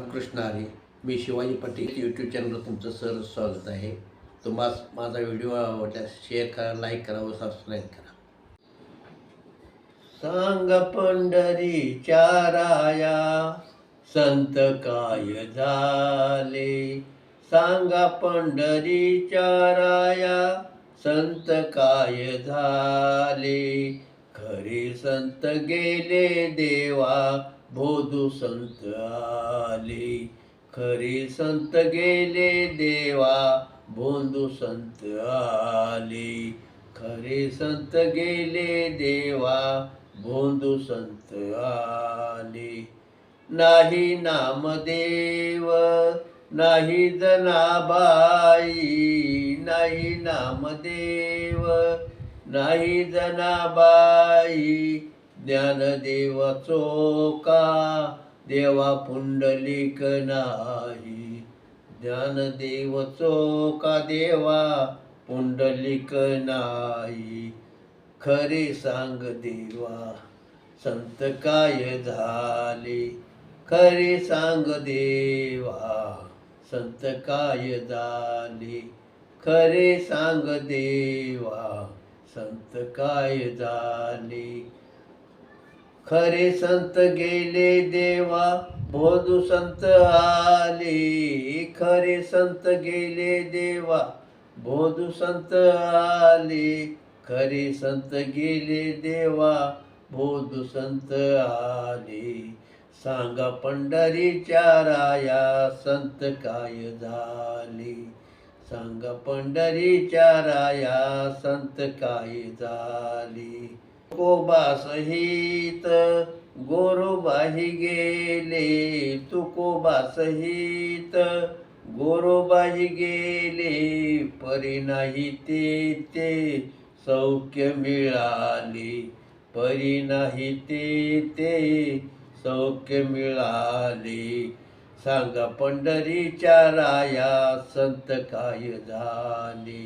रामकृष्ण हरी मी शिवाजी पाटील यूट्यूब चॅनलवर तुमचं सर स्वागत आहे. तुम्हाला माझा व्हिडिओ आवडल्यास शेअर करा लाईक करा व सबस्क्राईब करा. सांग पंढरी चाराया संत काय झाले? सांगा पंढरी चाराया संत काय झाले? खरे संत गेले देवा बोधू संत आले. खरे संत गेले देवा बोंधू संत आले. खरे संत गेले देवा बोंधू संत आले. नाही नामदेव नाही जनाबाई नाही नामदेव नाही जनाबाई ज्ञानदेव चोका देवा पुंडलिक नाही. ज्ञानदेव चोका देवा पुंडलिक नाही. खरे सांग देवा संत काय झाले? खरे सांग देवा संत काय झाले? खरे सांग देवा संत काय झाले? खरे संत गेले देवा भोदू संत आले. खरे संत गेले देवा भोदू संत आले. खरे संत गेले देवा भोदू संत आले. सांगा पंढरीच्या राया संत काय झाले? सांगा पंढरीच्या राया संत काय झाले? कोबा सहित गोरोबाही गेले तुकोबासहित गोरोबाही गेले परी नाही ते ते सौख्य मिळाले परी नाही ते ते सौख्य मिळाले. सांगा पंढरीच्या राया संत काय झाले?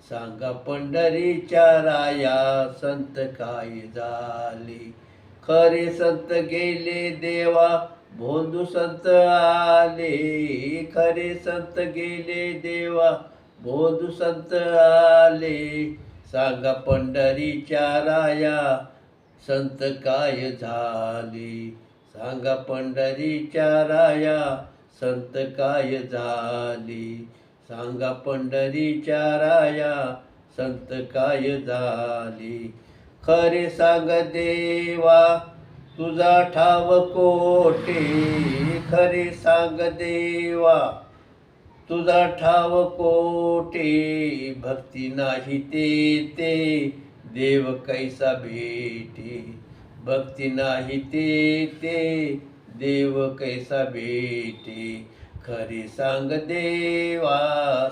सांगा पंढरीच्या राया संत काय झाले? खरे संत गेले देवा भोंदू संत आले. खरे संत गेले देवा भोंदू संत आले. सांगा पंढरीच्या राया संत काय झाले? सांगा पंढरीच्या राया संत काय झाले? सांगा पंढरीच्या राया संत काय झाली? खरे सांग देवा तुझा ठाव कोटे खरे सांग देवा तुझा ठाव कोटे भक्ती नाही ते ते देव कैसा भेटे? भक्ती नाही ते ते देव कैसा भेटे? खरी सांग देवा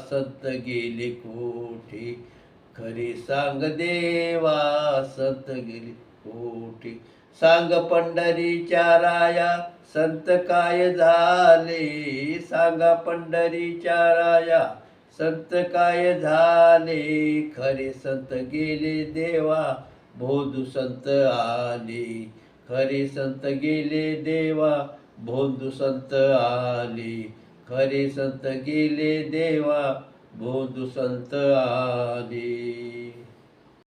संत गेले कोठे? खरी सांग देवा संत गेले कोठे? सांग पंढरीच्या राया संत काय झाले? सांगा पंढरीच्या राया संत काय झाले? खरे संत गेले देवा बोधू संत आले. खरे संत गेले देवा बोधू संत आली. खरी संत गेले देवा. बोधू संत आली.